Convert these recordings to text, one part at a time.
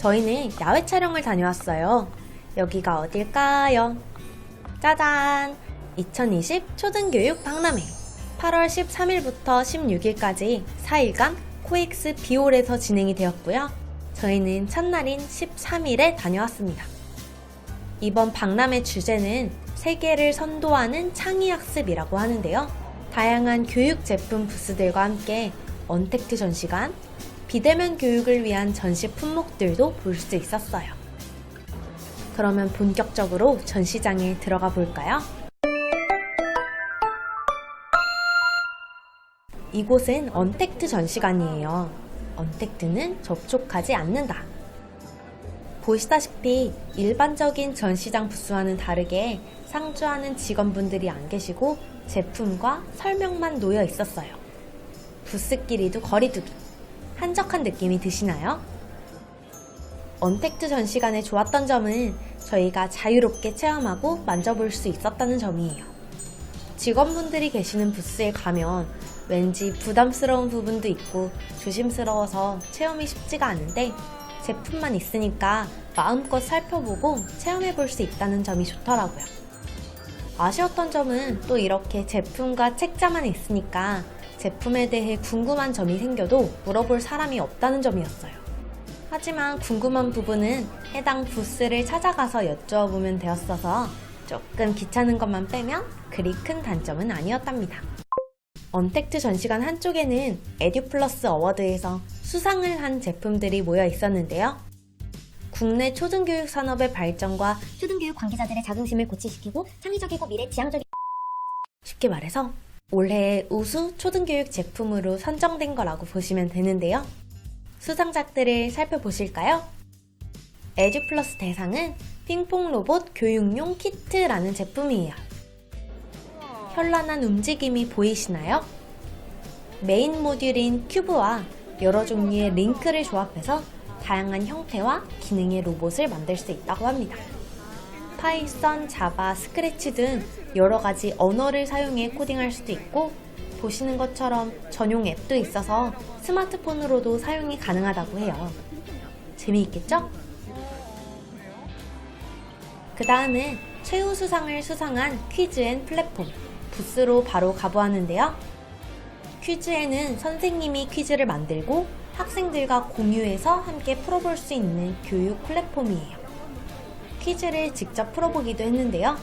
저희는 야외 촬영을 다녀왔어요. 여기가 어딜까요? 짜잔! 2020 초등교육 박람회. 8월 13일부터 16일까지 4일간 코엑스 비올에서 진행이 되었고요. 저희는 첫날인 13일에 다녀왔습니다. 이번 박람회 주제는 세계를 선도하는 창의학습이라고 하는데요. 다양한 교육 제품 부스들과 함께 언택트 전시관, 비대면 교육을 위한 전시 품목들도 볼 수 있었어요. 그러면 본격적으로 전시장에 들어가 볼까요? 이곳은 언택트 전시관이에요. 언택트는 접촉하지 않는다. 보시다시피 일반적인 전시장 부스와는 다르게 상주하는 직원분들이 안 계시고 제품과 설명만 놓여 있었어요. 부스끼리도 거리두기. 한적한 느낌이 드시나요? 언택트 전시관의 좋았던 점은 저희가 자유롭게 체험하고 만져볼 수 있었다는 점이에요. 직원분들이 계시는 부스에 가면 왠지 부담스러운 부분도 있고 조심스러워서 체험이 쉽지가 않은데 제품만 있으니까 마음껏 살펴보고 체험해 볼 수 있다는 점이 좋더라고요. 아쉬웠던 점은 또 이렇게 제품과 책자만 있으니까 제품에 대해 궁금한 점이 생겨도 물어볼 사람이 없다는 점이었어요. 하지만 궁금한 부분은 해당 부스를 찾아가서 여쭈어보면 되었어서 조금 귀찮은 것만 빼면 그리 큰 단점은 아니었답니다. 언택트 전시관 한쪽에는 에듀플러스 어워드에서 수상을 한 제품들이 모여 있었는데요. 국내 초등교육 산업의 발전과 초등교육 관계자들의 자긍심을 고취시키고 창의적이고 미래 지향적인 쉽게 말해서 올해의 우수 초등교육 제품으로 선정된 거라고 보시면 되는데요. 수상작들을 살펴보실까요? 에듀플러스 대상은 핑퐁 로봇 교육용 키트라는 제품이에요. 현란한 움직임이 보이시나요? 메인 모듈인 큐브와 여러 종류의 링크를 조합해서 다양한 형태와 기능의 로봇을 만들 수 있다고 합니다. 파이썬, 자바, 스크래치 등 여러 가지 언어를 사용해 코딩할 수도 있고 보시는 것처럼 전용 앱도 있어서 스마트폰으로도 사용이 가능하다고 해요. 재미있겠죠? 그 다음은 최우 수상을 수상한 퀴즈앤 플랫폼 부스로 바로 가보았는데요. 퀴즈에는 선생님이 퀴즈를 만들고 학생들과 공유해서 함께 풀어볼 수 있는 교육 플랫폼이에요. 퀴즈를 직접 풀어보기도 했는데요.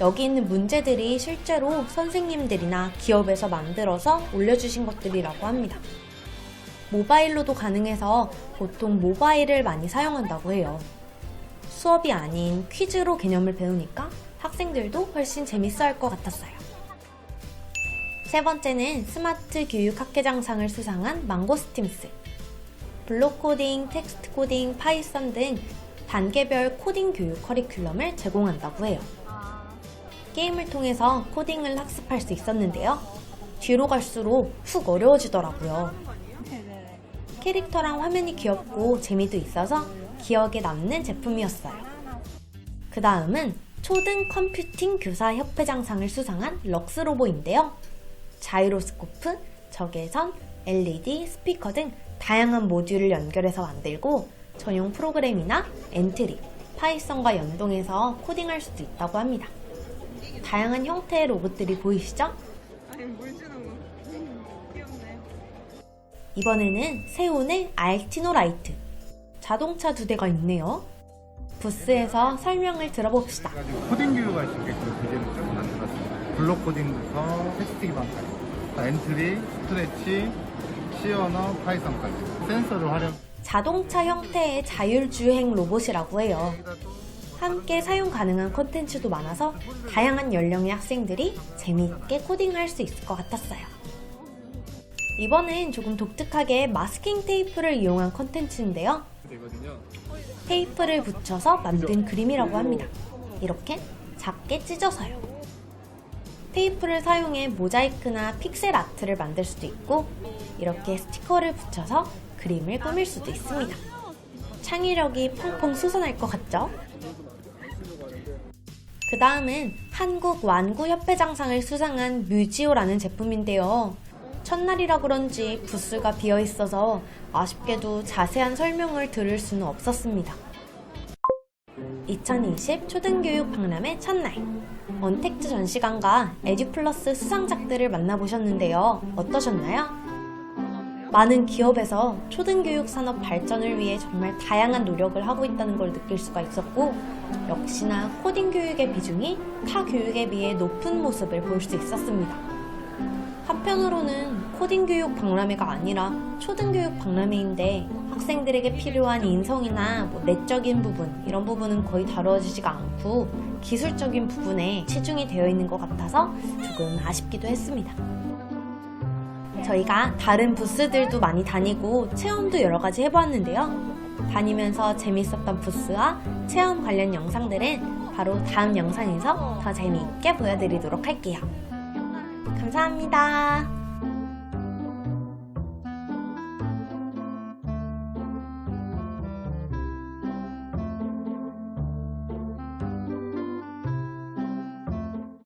여기 있는 문제들이 실제로 선생님들이나 기업에서 만들어서 올려주신 것들이라고 합니다. 모바일로도 가능해서 보통 모바일을 많이 사용한다고 해요. 수업이 아닌 퀴즈로 개념을 배우니까 학생들도 훨씬 재밌어 할 것 같았어요. 세 번째는 스마트 교육 학회장상을 수상한 망고스팀스. 블록 코딩, 텍스트 코딩, 파이썬 등 단계별 코딩 교육 커리큘럼을 제공한다고 해요. 게임을 통해서 코딩을 학습할 수 있었는데요. 뒤로 갈수록 훅 어려워지더라고요. 캐릭터랑 화면이 귀엽고 재미도 있어서 기억에 남는 제품이었어요. 그 다음은 초등 컴퓨팅 교사 협회장상을 수상한 럭스로보인데요. 자이로스코프, 적외선, LED, 스피커 등 다양한 모듈을 연결해서 만들고 전용 프로그램이나 엔트리, 파이썬과 연동해서 코딩할 수도 있다고 합니다. 다양한 형태의 로봇들이 보이시죠? 아니 물 주는 거 귀엽네 이번에는 세운의 알티노 라이트. 자동차 두 대가 있네요. 부스에서 설명을 들어봅시다. 코딩 교육할 수 있게끔 디자인을 쭉 만들었습니다. 블록 코딩부터 텍스트 기반까지, 엔트리, 스트레치, 언어, 파이썬까지 센서를 활용. 자동차 형태의 자율주행 로봇이라고 해요. 함께 사용 가능한 콘텐츠도 많아서 다양한 연령의 학생들이 재미있게 코딩할 수 있을 것 같았어요. 이번엔 조금 독특하게 마스킹 테이프를 이용한 콘텐츠인데요. 테이프를 붙여서 만든 그림이라고 합니다. 이렇게 작게 찢어서요. 테이프를 사용해 모자이크나 픽셀 아트를 만들 수도 있고, 이렇게 스티커를 붙여서 그림을 꾸밀 수도 있습니다. 창의력이 펑펑 솟아날 것 같죠? 그 다음은 한국 완구협회장상을 수상한 뮤지오라는 제품인데요. 첫날이라 그런지 부스가 비어 있어서 아쉽게도 자세한 설명을 들을 수는 없었습니다. 2020 초등교육 박람회 첫날 언택트 전시관과 에듀플러스 수상작들을 만나보셨는데요. 어떠셨나요? 많은 기업에서 초등교육 산업 발전을 위해 정말 다양한 노력을 하고 있다는 걸 느낄 수가 있었고 역시나 코딩 교육의 비중이 타 교육에 비해 높은 모습을 볼 수 있었습니다. 한편으로는 코딩 교육 박람회가 아니라 초등교육 박람회인데 학생들에게 필요한 인성이나 뭐 내적인 부분 이런 부분은 거의 다뤄지지가 않고 기술적인 부분에 치중이 되어 있는 것 같아서 조금 아쉽기도 했습니다. 저희가 다른 부스들도 많이 다니고 체험도 여러 가지 해보았는데요. 다니면서 재밌었던 부스와 체험 관련 영상들은 바로 다음 영상에서 더 재미있게 보여드리도록 할게요. 감사합니다.